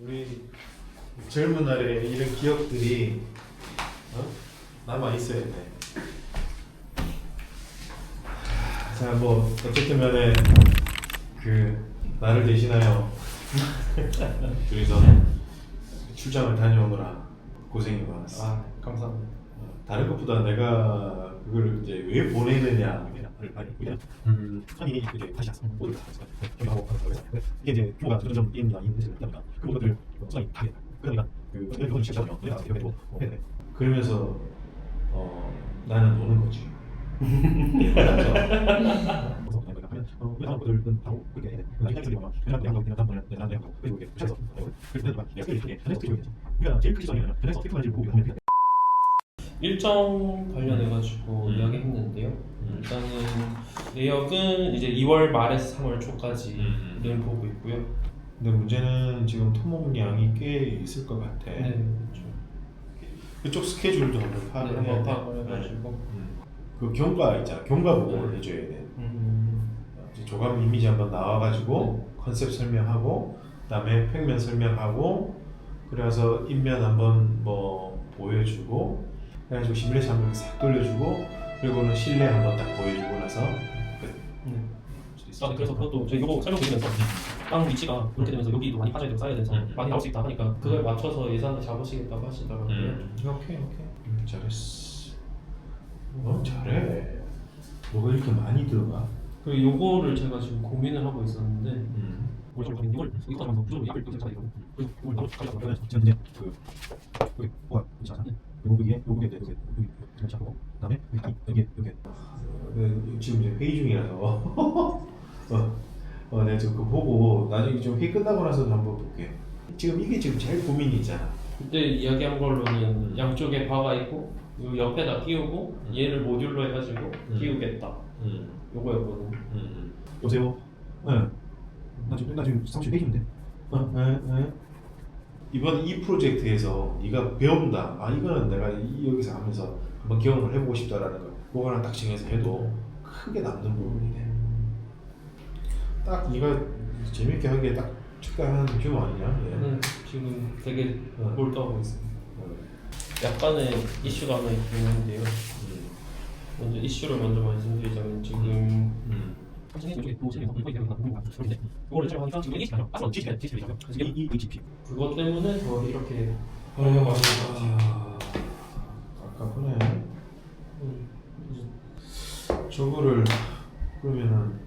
우리 젊은 날에 이런 기억들이 어? 남아 있어야 돼. 자, 뭐 어쨌든 간에 그 나를 대신하여 둘이서 출장을 다녀오느라 고생이 많았어. 아 감사합니다. 어, 다른 것보다 내가 그걸 이제 왜 보내느냐 음, 선이 이제 다시 왔어. 모두가 다시 왔어. 경험하고 그래서 이게 이제 규모가 점점 게임이나 인물들이 있다 그 모두들 선이 다 해. 그러니까 그 어떤 이건 내가 어떻게 뭐 해야 돼. 그러면서 어, 나는 노는 거지. 그래서 그냥 내가 하면 어, 우리 다음 것들은 바로 그렇게 해야 돼. 나중에 할수 있는 내가 내가 내가 다음번에 내가 내가 하고 그리고 이게 붙여서 그래서 내가 내가 이렇게 해서 어떻게 해야지. 우리가 제일 크게 정해는 그래서 어떻게 하는지 보고 하면 돼. 일정 관련해가지고 음. 이야기했는데요. 음. 일단은 내역은 이제 2월 말에서 3월 초까지를 음. 보고 있고요. 근데 문제는 지금 토목량이 꽤 있을 것 같아. 네, 그렇죠. 그쪽 스케줄도 한번 네, 파악을 해야 한번 돼. 파악을 해가지고. 음. 그 경과 있잖아. 경과 보고를 네. 해줘야 돼. 음, 이제 조감 이미지 한번 나와가지고 컨셉 설명하고 그다음에 평면 설명하고 그래서 인면 한번 뭐 보여주고 그래가지고 시뮬레이션 한번 싹 돌려주고 그리고는 실내 한번 딱 보여주고 나서 끝. 네. 아 그래서 그것도 저희 이거 설명드리면서 땅 위치가 그렇게 되면서 여기도 많이 파져야 되고 쌓여야 돼서 음. 많이 나올 수 있다 하니까 그걸 맞춰서 예산을 잡으시겠다고 하시더라고요. 음. 오케이 오케이 음, 잘했어. 어 잘해. 뭐가 이렇게 많이 들어가? 그리고 요거를 제가 지금 고민을 하고 있었는데 음. 좀 이걸 이거 하면서 무조건 약을 이렇게 잘 이거 그리고 이걸 나도 가져가 그래서 지금 이제 그 여기 뭐가 있 그리고 여기에 요게 이제 여기 여기 잘 잡고 그다음에 여기 여기 여기 네, 지금 이제 회의 중이라서 어, 어, 내가 지금 그거 보고 나중에 좀 회의 끝나고 나서 한번 볼게. 지금 이게 지금 제일 고민이 있잖아. 그때 이야기한 걸로는 양쪽에 바가 있고 요 옆에다 끼우고 음. 얘를 모듈로 해가지고 음. 끼우겠다. 음, 요거였거든요. 음, 여보세요. 응. 나 지금 나 지금 사무실 회의인데. 어, 에, 에. 이번 이 프로젝트에서 네가 배운다. 아 이거는 내가 이, 여기서 하면서 한번 경험을 해보고 싶다라는 거. 그거 하나 딱 정해서 해도 크게 남는 부분이네. 딱 네가 재밌게 하기에 딱 적당한 규모 아니냐? 예. 저는 지금 되게 어. 몰두하고 있습니다. 어. 약간의 이슈가 하나 있긴 한데요. 음, 먼저 이슈를 먼저 말씀드리자면 지금 이 HP 그것 때문에 더 이렇게 하는 것. 아, 아깝네. 음, 저거를 그러면은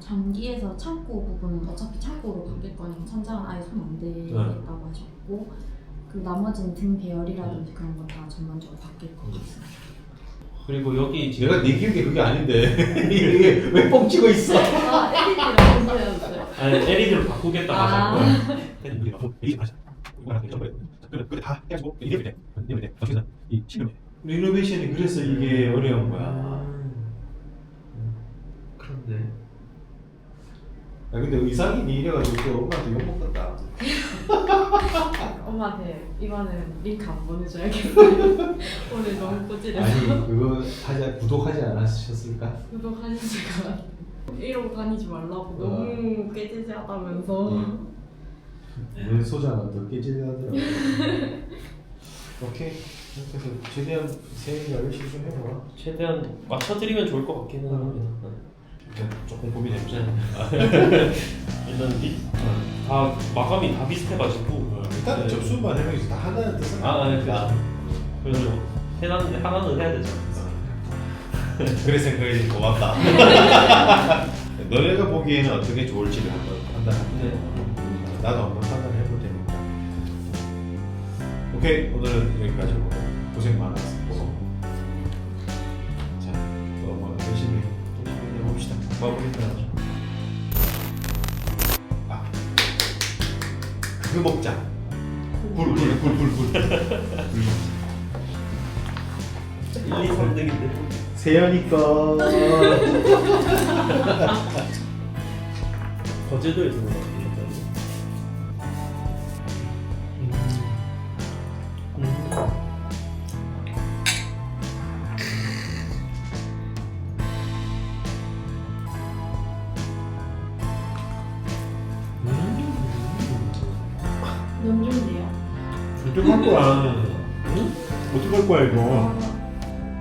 전기에서 창고 부분은 어차피 창고로 바뀔 거니까 천장은 아예 손안 대겠다고 하셨고 그 나머지는 등 배열이라든지 그런 건 다 전반적으로 바뀔 것 같습니다. 그리고 여기 지금 내가 내 기억에 그게 아닌데 이게 왜 뻥치고 있어? 아. 아니 LED로 바꾸겠다고 아. 하셨고 다 해가지고 어떻게 이 리노베이션이 그래서 이게 어려운 거야. 그런데 아 근데 의상이 니 이래가지고 또 엄마한테 욕 먹겠다. 엄마한테 이번엔 링크 안 보내줘야겠어요. 오늘 너무 꼬지려서 아니 그거 하지 구독하지 않으셨을까? 구독하시는 것 같아요. 이러고 다니지 말라고 어. 너무 깨지지하다면서 응. 내 소장은 더 깨지더라고. 오케이. 이렇게 해서 최대한 세미가 열심히 좀 해봐. 최대한 맞춰드리면 좋을 것 같기는 음. 합니다. 일단 조금 고민해보자. 일단 이, 다 마감이 다 비슷해가지고 일단 네. 접수만 해보겠어. 다 하나는 뜻은 아, 네, 아니니까. 그래서 하나는 하나는 해야 되죠. 그래 생각이 고맙다. 너네가 보기에는 어떻게 좋을지를 한번 판단하면 네. 나도 한번 판단해 볼 테니까. 오케이 오늘은 여기까지고 고생 많았고 하죠. 아 그거 먹자. 불불불불불. 1, 2, 3등인데 세연이 거. 거제도에서 온것 같아요. 어떡할 거야? 응? 어떡할 거야 이거?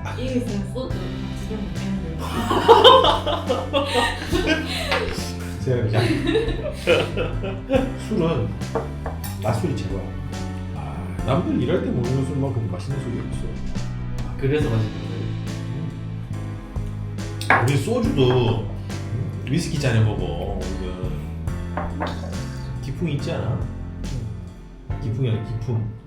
아, 이거 있으면 소주 두개 먹겠는데. 제가 그냥 술은 낮술이 최고야. 아, 남들 일할 때 먹는 술만큼 맛있는 술이 없어. 그래서 맛있는 거예요. 우리 소주도 위스키 잔에 먹어. 우리는 기풍이 있지 않아? 기풍이 아니라 기품.